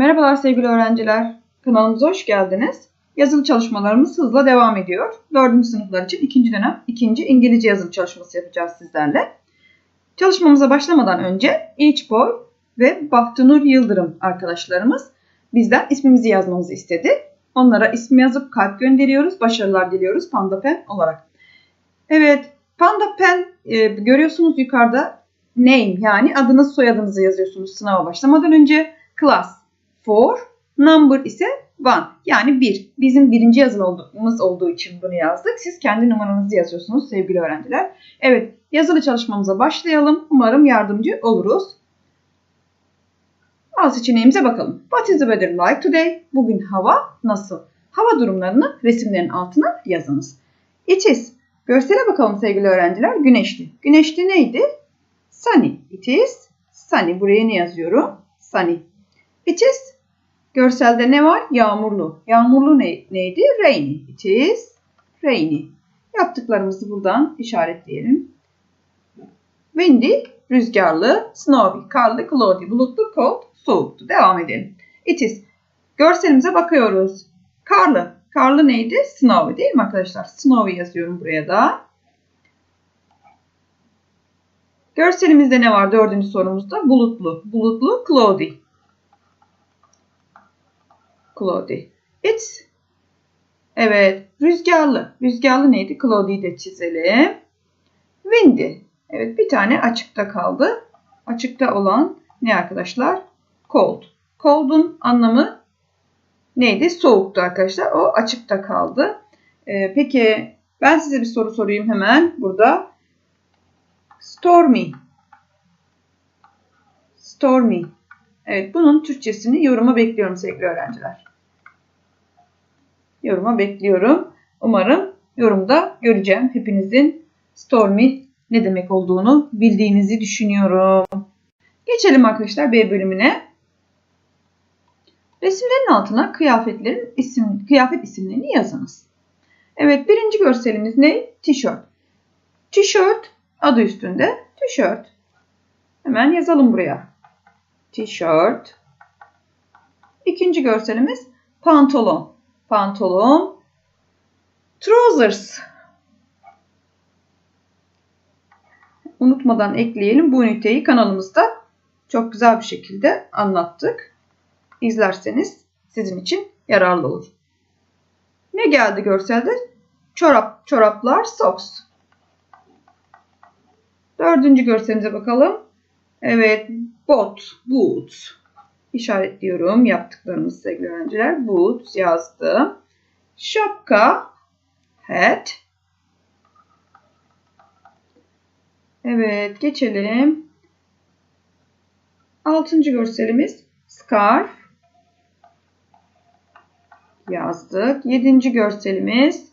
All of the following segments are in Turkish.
Merhabalar sevgili öğrenciler. Kanalımıza hoş geldiniz. Yazılı çalışmalarımız hızla devam ediyor. 4. sınıflar için ikinci dönem ikinci İngilizce yazılı çalışması yapacağız sizlerle. Çalışmamıza başlamadan önce İç Boy ve Bahtunur Yıldırım arkadaşlarımız bizden ismimizi yazmamızı istedi. Onlara ismi yazıp kalp gönderiyoruz. Başarılar diliyoruz Panda Pen olarak. Evet, Panda Pen e, görüyorsunuz yukarıda name yani adınız soyadınızı yazıyorsunuz sınava başlamadan önce. Class 4, number ise 1 yani 1. Bizim birinci yazılımız olduğu için bunu yazdık. Siz kendi numaranızı yazıyorsunuz sevgili öğrenciler. Evet yazılı çalışmamıza başlayalım. Umarım yardımcı oluruz. Al seçeneğimize bakalım. What is the weather like today? Bugün hava nasıl? Hava durumlarını resimlerin altına yazınız. It is. Görsele bakalım sevgili öğrenciler. Güneşli. Güneşli neydi? Sunny. It is sunny. Buraya ne yazıyorum? Sunny. It is. Görselde ne var? Yağmurlu. Yağmurlu ne, neydi? Rainy. It is rainy. Yaptıklarımızı buradan işaretleyelim. Windy, rüzgarlı. Snowy, karlı. Cloudy, bulutlu. Cold, soğuktu. Devam edelim. It is. Görselimize bakıyoruz. Karlı. Karlı neydi? Snowy değil mi arkadaşlar? Snowy yazıyorum buraya da. Görselimizde ne var dördüncü sorumuzda? Bulutlu. Bulutlu, cloudy. Cloudy. It's Evet, rüzgarlı. Rüzgarlı neydi? Cloudy'yi de çizelim. Windy. Evet, bir tane açıkta kaldı. Açıkta olan ne arkadaşlar? Cold. Cold'un anlamı neydi? Soğuktu arkadaşlar. O açıkta kaldı. Ee, peki ben size bir soru sorayım hemen burada. Stormy. Stormy. Evet bunun Türkçesini yoruma bekliyorum sevgili öğrenciler. Yoruma bekliyorum. Umarım yorumda göreceğim. Hepinizin Stormy ne demek olduğunu bildiğinizi düşünüyorum. Geçelim arkadaşlar B bölümüne. Resimlerin altına kıyafetlerin isim, kıyafet isimlerini yazınız. Evet birinci görselimiz ne? Tişört. Tişört adı üstünde. Tişört. Hemen yazalım buraya. Tişört. İkinci görselimiz pantolon. Pantolon. Trousers. Unutmadan ekleyelim. Bu üniteyi kanalımızda çok güzel bir şekilde anlattık. İzlerseniz sizin için yararlı olur. Ne geldi görselde? Çorap, çoraplar, socks. Dördüncü görselimize bakalım. Evet, bot, boots. İşaretliyorum yaptıklarımız sevgili öğrenciler. Boots yazdım. Şapka, hat. Evet, geçelim. Altıncı görselimiz scarf. Yazdık. Yedinci görselimiz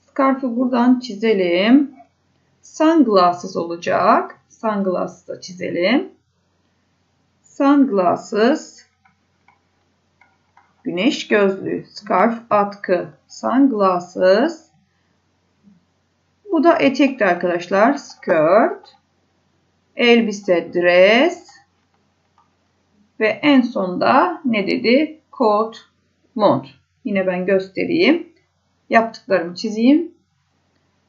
scarf'ı buradan çizelim. Sunglasses olacak. Sunglasses da çizelim. Sunglasses. Güneş gözlüğü. Scarf atkı. Sunglasses. Bu da etekti arkadaşlar. Skirt. Elbise dress. Ve en sonda ne dedi? Coat, mont. Yine ben göstereyim. Yaptıklarımı çizeyim.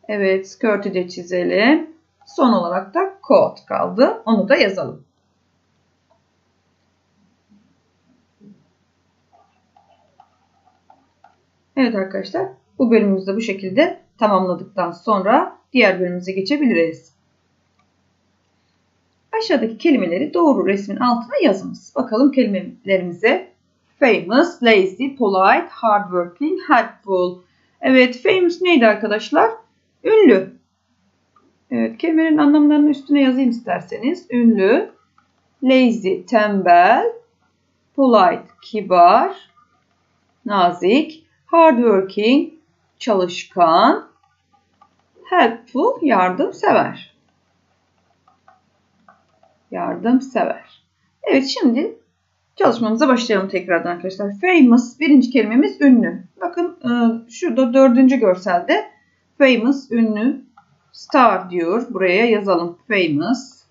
Evet, skirt'i de çizelim. Son olarak da coat kaldı. Onu da yazalım. Evet arkadaşlar, bu bölümümüzü de bu şekilde tamamladıktan sonra diğer bölümümüze geçebiliriz. Aşağıdaki kelimeleri doğru resmin altına yazınız. Bakalım kelimelerimize. Famous, lazy, polite, hardworking, helpful. Evet, famous neydi arkadaşlar? Ünlü. Evet, kelimelerin anlamlarını üstüne yazayım isterseniz. Ünlü, lazy, tembel, polite, kibar, nazik, hardworking, çalışkan, helpful, yardımsever. Yardımsever. Evet, şimdi çalışmamıza başlayalım tekrardan arkadaşlar. Famous, birinci kelimemiz ünlü. Bakın şurada dördüncü görselde famous, ünlü, star diyor. Buraya yazalım famous.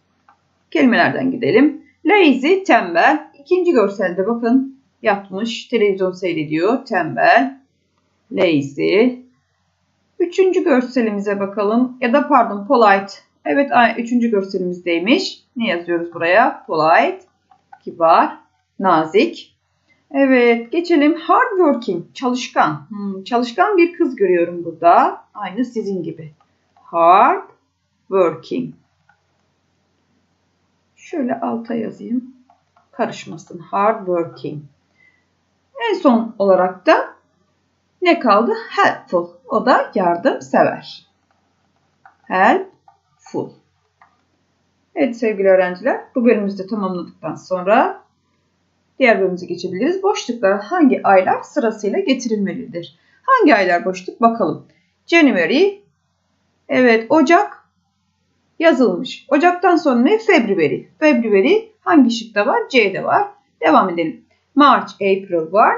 Kelimelerden gidelim. Lazy, tembel. ikinci görselde bakın yatmış televizyon seyrediyor. Tembel. Lazy. Üçüncü görselimize bakalım. Ya da pardon polite. Evet üçüncü görselimizdeymiş. Ne yazıyoruz buraya? Polite. Kibar. Nazik. Evet geçelim. Hard working. Çalışkan. Hmm, çalışkan bir kız görüyorum burada. Aynı sizin gibi. Hard working. Şöyle alta yazayım. Karışmasın. Hard working. En son olarak da ne kaldı? Helpful. O da yardımsever. Helpful. Evet sevgili öğrenciler, bu bölümümüzü de tamamladıktan sonra diğer bölümümüze geçebiliriz. Boşluklara hangi aylar sırasıyla getirilmelidir? Hangi aylar boşluk? Bakalım. January, evet Ocak yazılmış. Ocaktan sonra ne? February. February hangi şıkta var? C'de var. Devam edelim. March, April var.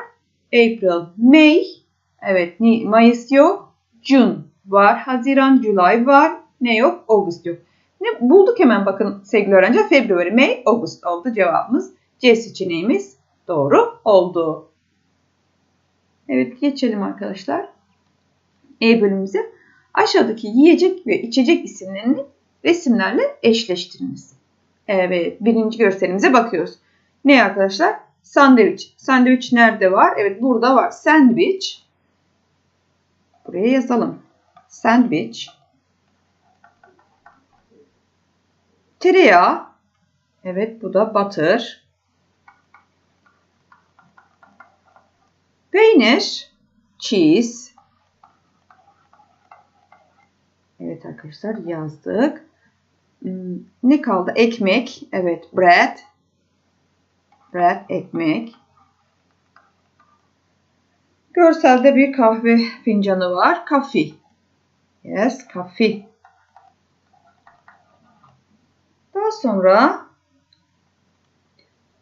April, May. Evet, Mayıs yok. June var. Haziran, July var. Ne yok? August yok. Ne bulduk hemen bakın sevgili öğrenciler. February, May, August oldu cevabımız. C seçeneğimiz doğru oldu. Evet geçelim arkadaşlar. E bölümümüze. Aşağıdaki yiyecek ve içecek isimlerini resimlerle eşleştiriniz. Evet birinci görselimize bakıyoruz. Ne arkadaşlar? Sandviç. Sandviç nerede var? Evet burada var. Sandviç. Buraya yazalım. Sandviç. Tereyağı. Evet bu da butter. Peynir. Cheese. Evet arkadaşlar yazdık. Hmm, ne kaldı? Ekmek. Evet bread. Bread, ekmek. Görselde bir kahve fincanı var. Coffee. Yes, coffee. Daha sonra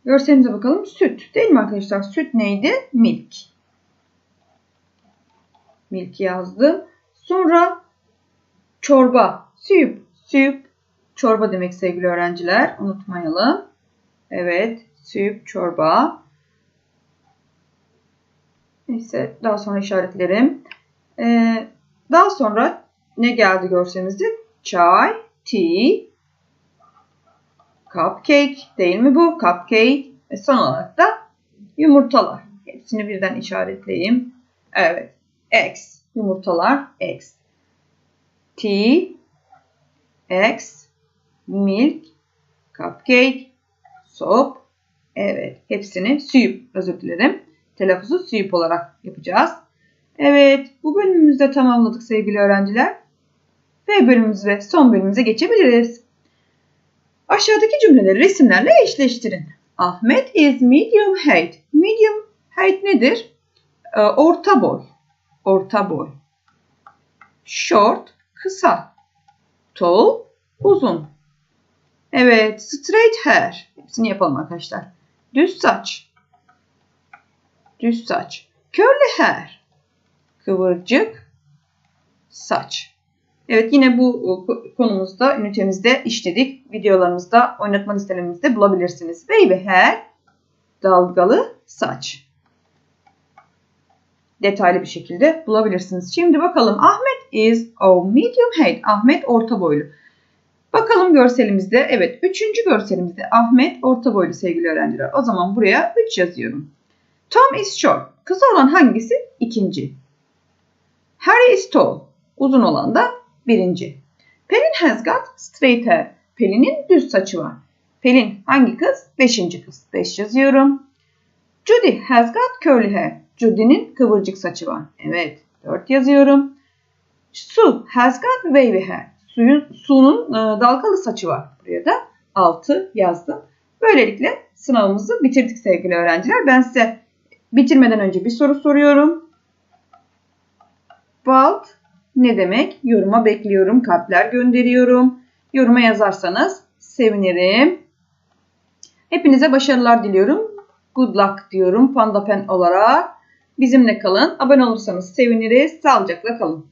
görselimize bakalım. Süt. Değil mi arkadaşlar? Süt neydi? Milk. Milk yazdım. Sonra çorba. Soup. Soup. Çorba demek sevgili öğrenciler. Unutmayalım. Evet. Soup, çorba. Neyse daha sonra işaretlerim. Ee, daha sonra ne geldi görselimizde? Çay, tea, cupcake değil mi bu? Cupcake ve son olarak da yumurtalar. Hepsini birden işaretleyeyim. Evet. Eggs. Yumurtalar. Eggs. Tea. Eggs. Milk. Cupcake. Soap. Evet. Hepsini soup. Özür dilerim. Telaffuzu soup olarak yapacağız. Evet. Bu bölümümüzü de tamamladık sevgili öğrenciler. Ve bölümümüz ve son bölümümüze geçebiliriz. Aşağıdaki cümleleri resimlerle eşleştirin. Ahmet is medium height. Medium height nedir? Ee, orta boy. Orta boy. Short, kısa. Tall, uzun. Evet, straight hair. Hepsini yapalım arkadaşlar. Düz saç. Düz saç. Curly hair. Kıvırcık saç. Evet yine bu konumuzda ünitemizde işledik. Videolarımızda oynatma listelerimizde bulabilirsiniz. Baby hair dalgalı saç. Detaylı bir şekilde bulabilirsiniz. Şimdi bakalım Ahmet is a medium height. Ahmet orta boylu. Bakalım görselimizde. Evet üçüncü görselimizde Ahmet orta boylu sevgili öğrenciler. O zaman buraya 3 yazıyorum. Tom is short. Kısa olan hangisi? İkinci. Harry is tall. Uzun olan da birinci. Pelin has got straight hair. Pelin'in düz saçı var. Pelin hangi kız? Beşinci kız. Beş yazıyorum. Judy has got curly hair. Judy'nin kıvırcık saçı var. Evet. Dört yazıyorum. Sue has got wavy hair. Suyun, Su'nun e, dalgalı saçı var. Buraya da 6 yazdım. Böylelikle sınavımızı bitirdik sevgili öğrenciler. Ben size bitirmeden önce bir soru soruyorum. Bald ne demek? Yoruma bekliyorum. Kalpler gönderiyorum. Yoruma yazarsanız sevinirim. Hepinize başarılar diliyorum. Good luck diyorum Panda Pen olarak. Bizimle kalın. Abone olursanız seviniriz. Sağlıcakla kalın.